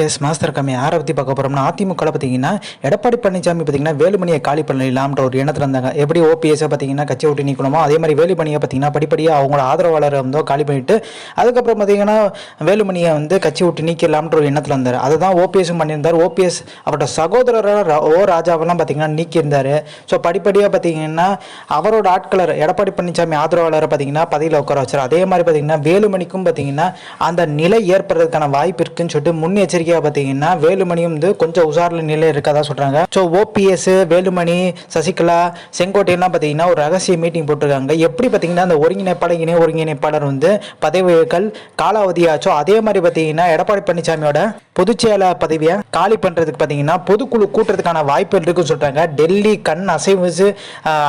Face master கம்மி யாரை பற்றி பார்க்க போகிறோம்னா அதிமுகவில் பார்த்தீங்கன்னா எடப்பாடி பழனிசாமி பார்த்தீங்கன்னா வேலுமணியை காலி பண்ணலாம்ன்ற ஒரு எண்ணத்தில் இருந்தாங்க. எப்படி ஓபிஎஸ்ஸை பார்த்தீங்கன்னா கட்சி விட்டு நீக்கணுமோ அதே மாதிரி வேலுமணியை பார்த்தீங்கன்னா படிப்படியாக அவங்களோட ஆதரவாளர் வந்து காலி பண்ணிட்டு அதுக்கப்புறம் பார்த்தீங்கன்னா வேலுமணியை வந்து கட்சி விட்டு நீக்கலாம்ன்ற ஒரு எண்ணத்தில் இருந்தார். அதை தான் ஓபிஎஸும் பண்ணியிருந்தார். ஓபிஎஸ் அவரோட சகோதரரான ஓ ராஜாவெல்லாம் பார்த்தீங்கன்னா நீக்கியிருந்தார். ஸோ படிப்படியாக பார்த்தீங்கன்னா அவரோட ஆட்களர் எடப்பாடி பழனிசாமி ஆதரவாளரை பார்த்தீங்கன்னா பதவியில் உட்கார வச்சார். அதே மாதிரி பார்த்தீங்கன்னா வேலுமணிக்கும் பார்த்தீங்கன்னா அந்த நிலை ஏற்படுறதுக்கான வாய்ப்பு இருக்குன்னு சொல்லிட்டு முன்னெச்சரிக்கை முன்னெச்சரிக்கையாக பார்த்தீங்கன்னா வேலுமணியும் வந்து கொஞ்சம் உசாரில் நிலை இருக்கதா சொல்கிறாங்க ஸோ ஓபிஎஸ் வேலுமணி சசிகலா செங்கோட்டையெல்லாம் பார்த்தீங்கன்னா ஒரு ரகசிய மீட்டிங் போட்டிருக்காங்க. எப்படி பார்த்தீங்கன்னா அந்த ஒருங்கிணைப்பாளர் இணை ஒருங்கிணைப்பாளர் வந்து பதவிகள் காலாவதியாச்சோ அதே மாதிரி பார்த்தீங்கன்னா எடப்பாடி பழனிசாமியோட பொதுச்செயலாளர் பதவியை காலி பண்ணுறதுக்கு பார்த்தீங்கன்னா பொதுக்குழு கூட்டுறதுக்கான வாய்ப்பு இருக்குன்னு சொல்கிறாங்க டெல்லி கண் அசைவுச்சு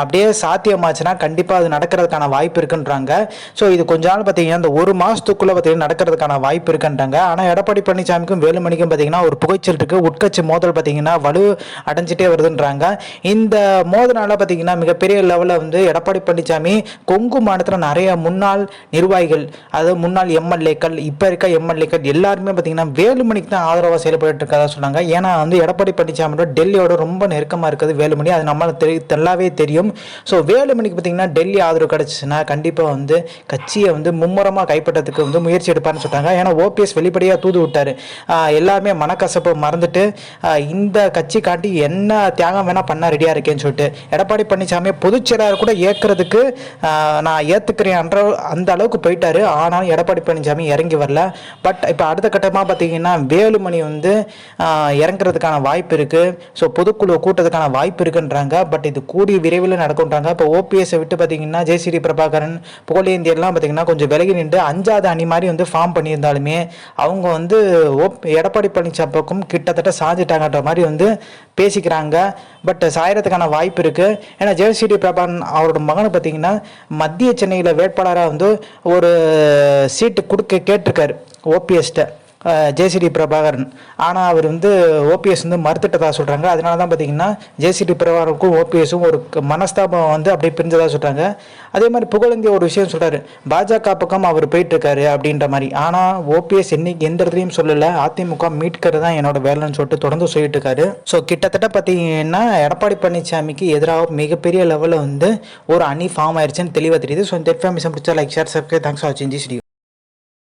அப்படியே சாத்தியமாச்சுன்னா கண்டிப்பாக அது நடக்கிறதுக்கான வாய்ப்பு இருக்குன்றாங்க. ஸோ இது கொஞ்ச நாள் பார்த்தீங்கன்னா இந்த ஒரு மாதத்துக்குள்ளே பார்த்தீங்கன்னா நடக்கிறதுக்கான வாய்ப்பு இருக்குன்றாங்க. ஆனால் எடப்பாடி பழனிசாமிக்கும் வேலுமணிக்கும் பார்த்தீங்கன்னா ஒரு புகைச்சல் இருக்குது உட்கட்சி மோதல் பார்த்தீங்கன்னா வலு அடைஞ்சிட்டே வருதுன்றாங்க. இந்த மோதனால பார்த்தீங்கன்னா மிகப்பெரிய லெவலில் வந்து எடப்பாடி பழனிசாமி கொங்கு மாநிலத்தில் நிறைய முன்னாள் நிர்வாகிகள் அதாவது முன்னாள் எம்எல்ஏக்கள் இப்போ இருக்க எம்எல்ஏக்கள் எல்லாருமே பார்த்தீங்கன்னா வேலுமணிக்கு தான் ஆதரவாக செயல்பட்டு இருக்கதா சொன்னாங்க. ஏன்னா வந்து எடப்பாடி பழனிசாமியோட டெல்லியோட ரொம்ப நெருக்கமாக இருக்குது வேலுமணி. அது நம்மளுக்கு தெரி தெல்லாவே தெரியும். ஸோ வேலுமணிக்கு பார்த்தீங்கன்னா டெல்லி ஆதரவு கிடச்சிச்சுன்னா கண்டிப்பாக வந்து கட்சியை வந்து மும்முரமாக கைப்பற்றதுக்கு வந்து முயற்சி எடுப்பார்னு சொல்கிறாங்க ஏன்னா ஓபிஎஸ் வெளிப்படையாக தூது விட்டார். எல்லாமே மனக்கசப்பை மறந்துட்டு இந்த கட்சி காட்டி என்ன தியாகம் வேணால் பண்ண ரெடியாக இருக்கேன்னு சொல்லிட்டு எடப்பாடி பழனிசாமி பொதுச்செயலாளர் கூட ஏற்கிறதுக்கு நான் ஏற்றுக்கிறேன் அந்த அளவுக்கு போயிட்டாரு. ஆனாலும் எடப்பாடி பழனிசாமி இறங்கி வரல. பட் இப்போ அடுத்த கட்டமாக பார்த்தீங்கன்னா வேலுமணி வந்து இறங்குறதுக்கான வாய்ப்பு இருக்குது ஸோ பொதுக்குழு கூட்டத்துக்கான வாய்ப்பு இருக்குன்றாங்க. பட் இது கூடிய விரைவில் நடக்கும்ன்றாங்க. இப்போ ஓபிஎஸ்ஸை விட்டு பார்த்தீங்கன்னா ஜெயசிடி பிரபாகரன் புகழேந்தியெல்லாம் பார்த்தீங்கன்னா கொஞ்சம் விலகி நின்று அஞ்சாவது அணி மாதிரி வந்து ஃபார்ம் பண்ணியிருந்தாலுமே அவங்க வந்து ஓப் எடப்பாடி பழனிசாமி பக்கம் கிட்டத்தட்ட சாஞ்சிட்டாங்கன்ற மாதிரி வந்து பேசிக்கிறாங்க. பட் சாயறதுக்கான வாய்ப்பு இருக்குது ஏன்னா ஜெயசிடி பிரபாகரன் அவரோட மகனை பார்த்தீங்கன்னா மத்திய சென்னையில் வேட்பாளராக வந்து ஒரு சீட்டு கொடுக்க கேட்டிருக்காரு. ஓபிஎஸ்ட்ட ஜேசிடி பிரபாகரன். ஆனால் அவர் வந்து ஓபிஎஸ் வந்து மறுத்துட்டதாக சொல்கிறாங்க அதனால தான் பார்த்தீங்கன்னா ஜேசிடி பிரபாகருக்கும் ஓபிஎஸும் ஒரு மனஸ்தாபம் வந்து அப்படியே பிரிஞ்சதாக சொல்கிறாங்க அதே மாதிரி புகழந்தி ஒரு விஷயம் சொல்கிறாரு பாஜக பக்கம் அவர் போயிட்டுருக்காரு அப்படின்ற மாதிரி. ஆனால் ஓபிஎஸ் என்னைக்கு எந்த இடத்துலையும் சொல்லலை. அதிமுக மீட்கிறது தான் என்னோட வேலைன்னு சொல்லிட்டு தொடர்ந்து சொல்லிட்டு இருக்காரு. ஸோ கிட்டத்தட்ட பார்த்தீங்கன்னா எடப்பாடி பழனிசாமிக்கு எதிராக மிகப்பெரிய லெவலில் வந்து ஒரு அணி ஃபார்ம் ஆயிடுச்சுன்னு தெளிவாக தெரியுது. ஸோ இந்த இன்ஃபர்மேஷன் பிடிச்சா like share subscribe thanks for வாட்சிங் ஜி